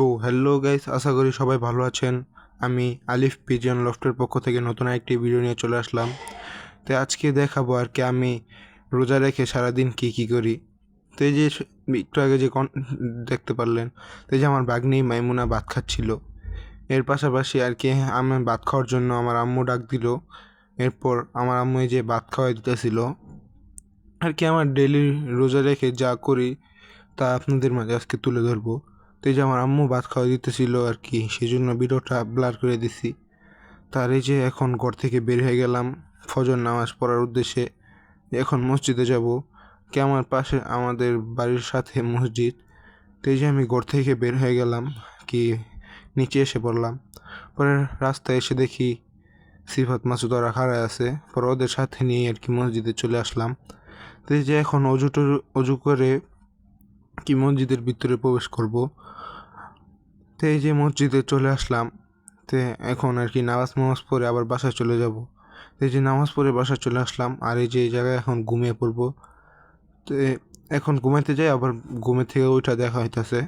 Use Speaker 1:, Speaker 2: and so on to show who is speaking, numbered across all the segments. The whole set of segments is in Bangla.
Speaker 1: তো হ্যালো গাইস, আশা করি সবাই ভালো আছেন। আমি আলিফ পিজন লফটের পক্ষ থেকে নতুন একটি ভিডিও নিয়ে চলে আসলাম। তো আজকে দেখাবো আর কি আমি রোজা রেখে সারাদিন কি কি করি। তো এই যে একটু আগে যে কন, দেখতে পারলেন, তো যে আমার বাগনি মাইমুনা ভাত খাচ্ছিল। এর পাশাপাশি আর কি আমি ভাত খাওয়ার জন্য আমার আম্মু ডাক দিল। এরপর আমার আম্মু এই যে ভাত খাওয়াই দিতেছিল। আর কি আমার ডেলি রোজা রেখে যা করি, তা আপনাদের মাঝে আজকে তুলে ধরবো। তো এই যে আমার আম্মু ভাত খাওয়া দিতেছিল আর কি সেই জন্য ভিডিওটা ব্লার করে দিছি। তার এই যে এখন ঘর থেকে বের হয়ে গেলাম, ফজর নামাজ পড়ার উদ্দেশ্যে। এখন মসজিদে যাব, কে আমার পাশে? আমাদের বাড়ির সাথে মসজিদ। তো এই যে আমি ঘর থেকে বের হয়ে গেলাম, কি নিচে এসে পড়লাম। পরে রাস্তায় এসে দেখি সিফাত মাসুদ ওরা খাড়ায় আছে। পরে ওদের সাথে নিয়ে আর কি মসজিদে চলে আসলাম। তো এই যে এখন অজু টজু- অজু করে কি মসজিদের ভিতরে প্রবেশ করব। তো এই যে মসজিদে চলে আসলাম, তে এখন আর কি নামাজ নামাজ পড়ে আবার বাসায় চলে যাব। তো যে নামাজ পড়ে বাসায় চলে আসলাম আর এই যে এই জায়গায় এখন ঘুমিয়ে পড়ব। তো এখন ঘুমাইতে যাই, আবার ঘুমের থেকে ওইটা দেখা হইতাছে।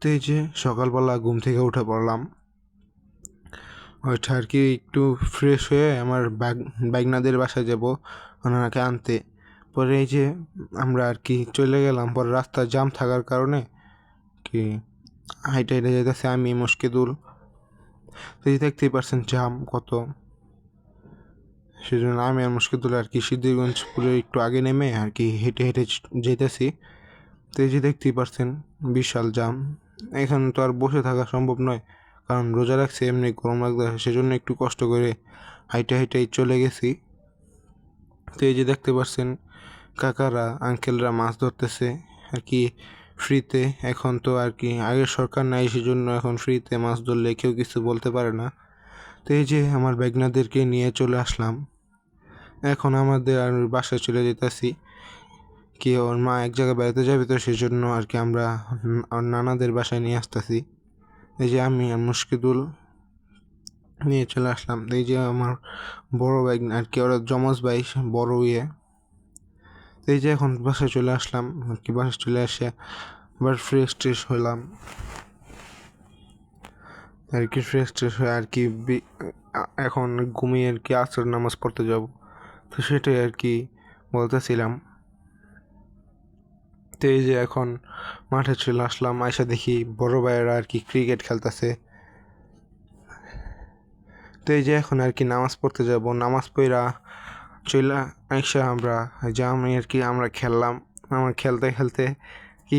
Speaker 1: তো এই যে সকালবেলা ঘুম থেকে উঠে পড়লাম। ওইটা আর কি একটু ফ্রেশ হয়ে আমার ব্যাগ বাইকনাদের বাসায় যাব, ওনাকে আনতে। পরে এই যে আমরা আর কি চলে গেলাম, পরে রাস্তা জাম থাকার কারণে কি হাইটে হাইটে যেতেছে আমি, মুশকিদুল। দেখতেই পারছেন জাম কত। সেজন্য আমি আর মুশকিদুল আর কি সিদ্ধিরগঞ্জ পুরো একটু আগে নেমে আর কি হেঁটে হেঁটে যেতেছি। তো এই যে দেখতেই পারছেন বিশাল জাম এখানে তো আর বসে থাকা সম্ভব নয়, কারণ রোজা রাখছে, এমনি গরম লাগতে সেজন্য একটু কষ্ট করে হাইটে হাইটে চলে গেছি। তো এই যে দেখতে পাচ্ছেন কাকারা, আঙ্কেলরা মাছ ধরতেছে, আর কি ফ্রিতে। এখন তো আর কি আগের সরকার নাই, সেজন্য এখন ফ্রিতে মাছ ধরলে কেউ কিছু বলতে পারে না। তো এই যে আমার বেগনাদেরকে নিয়ে চলে আসলাম। এখন আমাদের আর বাসায় চলে যেতেছি। কি ওর মা এক জায়গায় বেড়াতে যাবে তো সেই জন্য আর কি আমরা ওর নানাদের বাসায় নিয়ে আসতেছি। এই যে আমি আর মুশকিদুল নিয়ে চলে আসলাম। এই যে আমার বড় বাইক আর কি ওরা জমজ ভাই, বড় ইয়ে। এই যে এখন বাসায় চলে আসলাম আর কি বাসায় চলে আসে, আবার ফ্রেশ ট্রেশ হলাম। আর কি ফ্রেশ ট্রেশ হয়ে আর কি এখন ঘুমিয়ে আর কি আসর নামাজ পড়তে যাব। তো সেটাই আর কি বলতেছিলাম। তো এই যে এখন মাঠে চলে আসলাম, আইসা দেখি বড় ভাইয়েরা আর কি ক্রিকেট খেলতেছে। তো এই যে এখন আর কি নামাজ পড়তে যাব, নামাজ পড়া চলে আইসা আমরা যে আমি আর কি আমরা খেললাম। আমার খেলতে খেলতে কি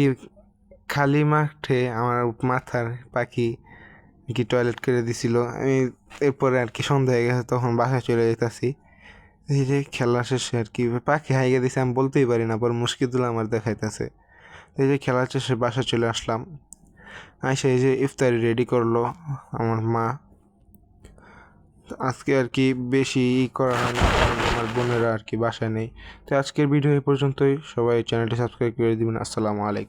Speaker 1: খালি মাঠে আমার মাথার পাখি কি টয়লেট করে দিছিল। আমি এরপরে আর কি সন্ধ্যা হয়ে গেছে, তখন বাসায় চলে যেতেছি যে খেলা শেষে আর কি পাখি হাইগে দিছে, আমি বলতেই পারি না পর মুশকিদুল আমার দেখাইতেছে। এই যে খেলা শেষে বাসা চলে আসলাম। আইসা এই যে ইফতারি রেডি করল আমার মা। আজকে আর কি বেশি ই করা হয় না আমার বোনেরা আর কি বাসায় নেই। তো আজকের ভিডিও এই পর্যন্তই। সবাই চ্যানেলটি সাবস্ক্রাইব করে দিবেন। আসসালামু আলাইকুম।